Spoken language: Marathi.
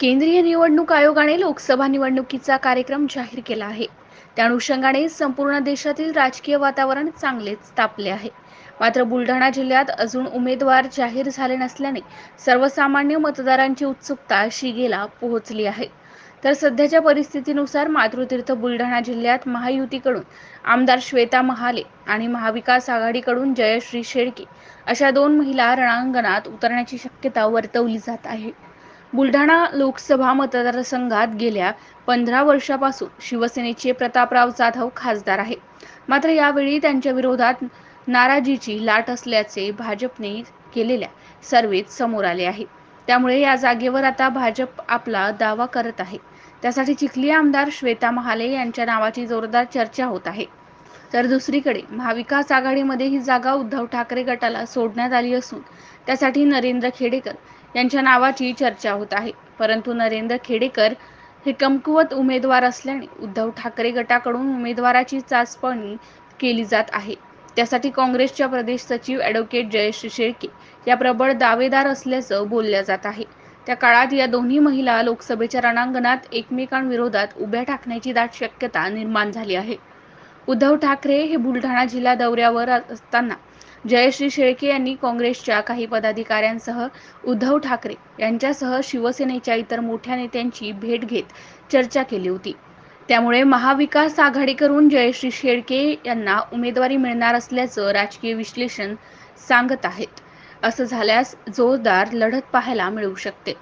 केंद्रीय निवडणूक आयोगाने लोकसभा निवडणुकीचा कार्यक्रम जाहीर केला आहे. त्या अनुषंगाने संपूर्ण देशातील राजकीय वातावरण चांगलेच तापले आहे. मात्र बुलढाणा जिल्ह्यात अजून उमेदवार जाहीर झाले नसल्याने सर्वसामान्य मतदारांची उत्सुकता शिगेला पोहोचली आहे. तर सध्याच्या परिस्थितीनुसार मातृतीर्थ बुलढाणा जिल्ह्यात महायुतीकडून आमदार श्वेता महाले आणि महाविकास आघाडीकडून जयश्री शेळके अशा दोन महिला रणांगणात उतरण्याची शक्यता वर्तवली जात आहे. बुलढाणा लोकसभा मतदारसंघात गेल्या पंधरा वर्षापासून शिवसेनेचे प्रतापराव जाधव खासदार आहे मात्र यावेळी त्यांच्या विरोधात नाराजीची लाट असल्याचे भाजपने केलेल्या सर्वेत समोर आले आहे. त्यामुळे या जागेवर आता भाजप आपला दावा करत आहे. त्यासाठी चिखली आमदार श्वेता महाले यांच्या नावाची जोरदार चर्चा होत आहे. तर दुसरीकडे महाविकास आघाडीमध्ये ही जागा उद्धव ठाकरे गटाला सोडण्यात आली असून त्यासाठी नरेंद्र खेडेकर यांच्या नावाची चर्चा होत आहे. परंतु नरेंद्र खेडेकर हे कमकुवत उमेदवार असल्याने उद्धव ठाकरे गटाकडून उमेदवाराची चाचपणी केली जात आहे. त्यासाठी काँग्रेसच्या प्रदेश सचिव ॲडव्होकेट जयश्री शेळके या प्रबळ दावेदार असल्याचं बोलल्या जात आहे. त्या काळात या दोन्ही महिला लोकसभेच्या रणांगणात एकमेकांविरोधात उभ्या टाकण्याची दाट शक्यता निर्माण झाली आहे. उद्धव ठाकरे हे बुलढाणा जिल्हा दौऱ्यावर असताना जयश्री शेळके यांनी काँग्रेसच्या काही पदाधिकाऱ्यांसह उद्धव ठाकरे यांच्यासह शिवसेनेच्या इतर मोठ्या नेत्यांची भेट घेत चर्चा केली होती. त्यामुळे महाविकास आघाडीकडून जयश्री शेळके यांना उमेदवारी मिळणार असल्याचं राजकीय विश्लेषण सांगत आहेत. असं झाल्यास जोरदार लढत पाहायला मिळू शकते.